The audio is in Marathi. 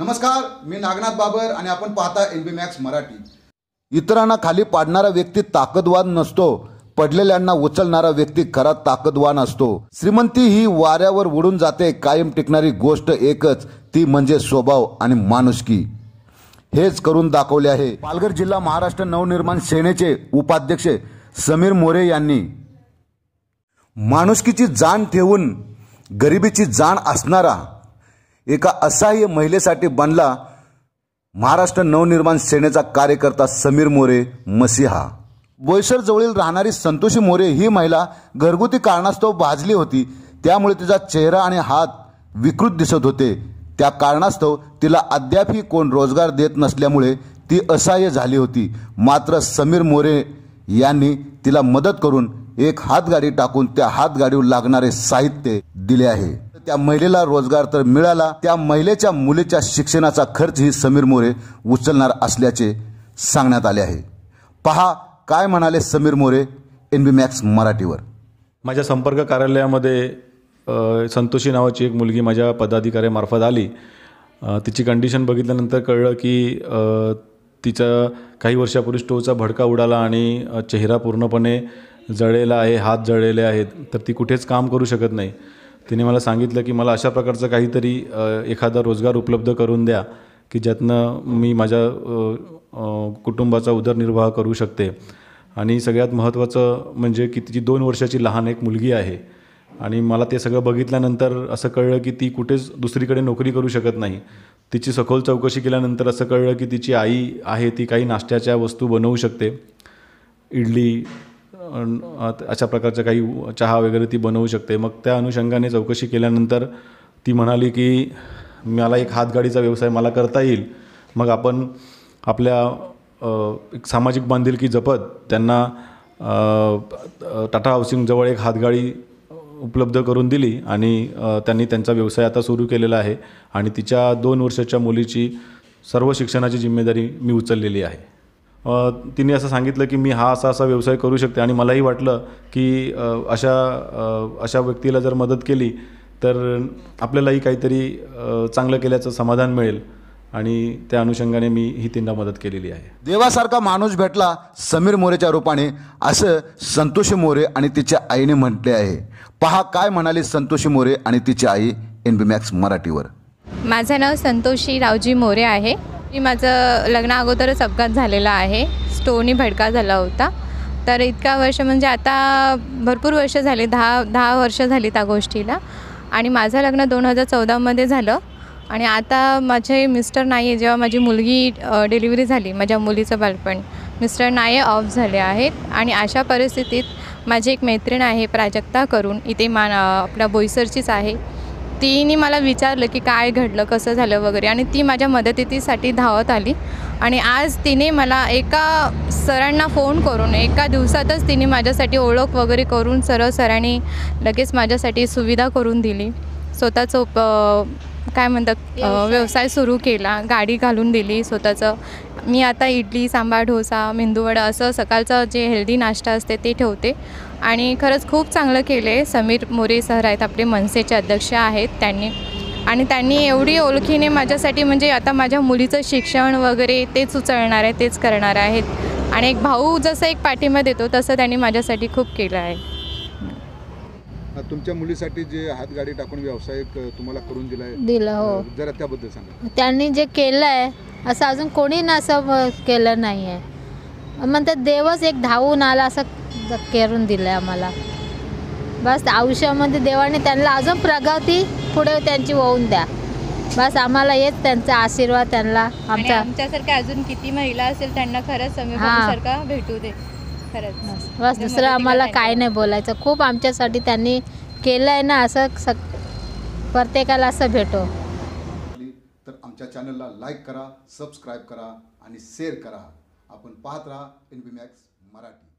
नमस्कार मी नागनाथ बाबर आणि आपण पाहता एन बी मॅक्स मराठी. इतरांना खाली पाडणारा व्यक्ती ताकदवान नसतो पडलेल्यांना उचलणारा व्यक्ती खरा ताकदवान असतो. श्रीमंती ही वाऱ्यावर उडून जाते कायम टिकणारी गोष्ट एकच ती म्हणजे स्वभाव आणि माणुसकी. हेच करून दाखवले आहे. पालघर जिल्हा महाराष्ट्र नवनिर्माण सेनेचे उपाध्यक्ष समीर मोरे यांनी. माणुसकीची जाण ठेवून गरिबीची जाण असणारा एका असहाय्य महिलेसाठी बनला महाराष्ट्र नवनिर्माण सेनेचा कार्यकर्ता समीर मोरे मसिहा. बोईसर जवळील राहणारी संतोषी मोरे ही महिला घरगुती कारणास्तव भाजली होती. त्यामुळे तिचा चेहरा आणि हात विकृत दिसत होते. त्या कारणास्तव तिला अद्यापही कोण रोजगार देत नसल्यामुळे ती असहाय्य झाली होती. मात्र समीर मोरे यांनी तिला मदत करून एक हातगाडी टाकून त्या हातगाडीवर लागणारे साहित्य दिले आहे. त्या महिलेला रोजगार तर मिळाला त्या महिलेच्या मुलीच्या शिक्षणाचा खर्च ही समीर मोरे उचलणार असल्याचे सांगण्यात आले आहे. पहा काय म्हणाले Sameer More N B Max मराठीवर. माझ्या संपर्क कार्यालयामध्ये संतोषी नावाची एक मुलगी माझ्या पदाधिकाऱ्यामार्फत आली. तिची कंडिशन बघितल्यानंतर कळलं की तिचा काही वर्षापूर्वी स्टोचा भडका उडाला आणि चेहरा पूर्णपणे जळलेला आहे हात जळलेले आहेत तर ती कुठेच काम करू शकत नाही. तिने मला सांगितलं की मला अशा प्रकारचं काहीतरी एखादा रोजगार उपलब्ध करून द्या की ज्यातनं मी माझ्या कुटुंबाचा उदरनिर्वाह करू शकते. आणि सगळ्यात महत्त्वाचं म्हणजे की तिची दोन वर्षाची लहान एक मुलगी आहे. आणि मला ते सगळं बघितल्यानंतर असं कळलं की ती कुठेच दुसरीकडे नोकरी करू शकत नाही. तिची सखोल चौकशी केल्यानंतर असं कळलं की तिची आई आहे ती काही नाश्त्याच्या वस्तू बनवू शकते. इडली अशा प्रकारच्या काही चहा वगैरे ती बनवू शकते. मग त्या अनुषंगाने चौकशी केल्यानंतर ती म्हणाली की मला एक हातगाडीचा व्यवसाय मला करता येईल. मग आपण आपल्या एक सामाजिक बांधिलकी जपत त्यांना टाटा हाऊसिंगजवळ एक हातगाडी उपलब्ध करून दिली आणि त्यांनी त्यांचा व्यवसाय आता सुरू केलेला आहे आणि तिच्या दोन वर्षाच्या मुलीची सर्व शिक्षणाची जिम्मेदारी मी उचललेली आहे. तिने असं सांगितलं की मी हा असा असा व्यवसाय करू शकते आणि मलाही वाटलं की अशा अशा व्यक्तीला जर मदत केली तर आपल्यालाही काहीतरी चांगलं केल्याचं समाधान मिळेल. आणि त्या अनुषंगाने मी ही तिला मदत केलेली आहे. देवासारखा माणूस भेटला समीर मोरेच्या रूपाने असं संतोषी मोरे आणि तिच्या आईने म्हटले आहे. पहा काय म्हणाली संतोषी मोरे आणि तिची आई एन बी मॅक्स मराठीवर. माझं नाव संतोषी रावजी मोरे आहे. मी माझं लग्न अगोदरच अपघात झालेला आहे. स्टोनी भडका झाला होता. तर इतका वर्ष म्हणजे आता भरपूर वर्ष झाले दहा दहा वर्ष झाली त्या गोष्टीला. आणि माझं लग्न दोन हजार चौदामध्ये झालं. आणि आता माझे मिस्टर नाही आहे जेव्हा माझी मुलगी डिलिव्हरी झाली माझ्या मुलीचं बालपण मिस्टर नाही ऑफ झाले आहेत. आणि अशा परिस्थितीत माझी एक मैत्रीण आहे प्राजक्ता करून. इथे मा आपल्या बोईसरचीच आहे. तिने मला विचारलं की काय घडलं कसं झालं वगैरे आणि ती माझ्या मदतीसाठी धावत आली. आणि आज तिने मला एका सरांना फोन करून एका दिवसातच तिने माझ्यासाठी ओळख वगैरे करून सरळ सरांनी लगेच माझ्यासाठी सुविधा करून दिली. स्वतःचं काय म्हणतात व्यवसाय सुरू केला गाडी घालून दिली स्वतःचं. मी आता इडली सांबार डोसा मेंदूवडा असं सकाळचं जे हेल्दी नाश्ता असते ते ठेवते. आणि खरंच खूप चांगलं केलं आहे समीर मोरे सर आहेत आपले मनसेचे अध्यक्ष आहेत त्यांनी. आणि त्यांनी एवढी ओळखीने माझ्यासाठी म्हणजे आता माझ्या मुलीचं शिक्षण वगैरे तेच उचलणार आहे तेच करणार आहेत. आणि एक भाऊ जसं एक पाठिंबा देतो तसं त्यांनी माझ्यासाठी खूप केलं आहे. तुमच्या मुलीसाठी जे हातगाडी टाकून व्यवसाय तुम्हाला करून दिलाय दिलं हो. जरा त्याबद्दल सांगा. त्यांनी जे केलं आहे असं अजून कोणी ना असं केलं नाही आहे म्हणतात देवच एक धावून आला असं करून दिलं आहे आम्हाला. बस आयुष्यामध्ये देवाने त्यांना अजून प्रगती पुढे त्यांची होऊन द्या. बस आम्हाला येत त्यांचा आशीर्वाद त्यांना आणि आमचा आमच्यासारख्या अजून किती महिला असेल त्यांना खरंच. सारखा भेटू दे. खरंच. बस दुसरं आम्हाला काय नाही बोलायचं. खूप आमच्यासाठी त्यांनी केलं आहे ना असं सग प्रत्येकाला असं भेटो. तर आमच्या चॅनलला लाईक करा सबस्क्राईब करा आणि शेअर करा. आपण पाहत राहा एन बी मॅक्स मराठी.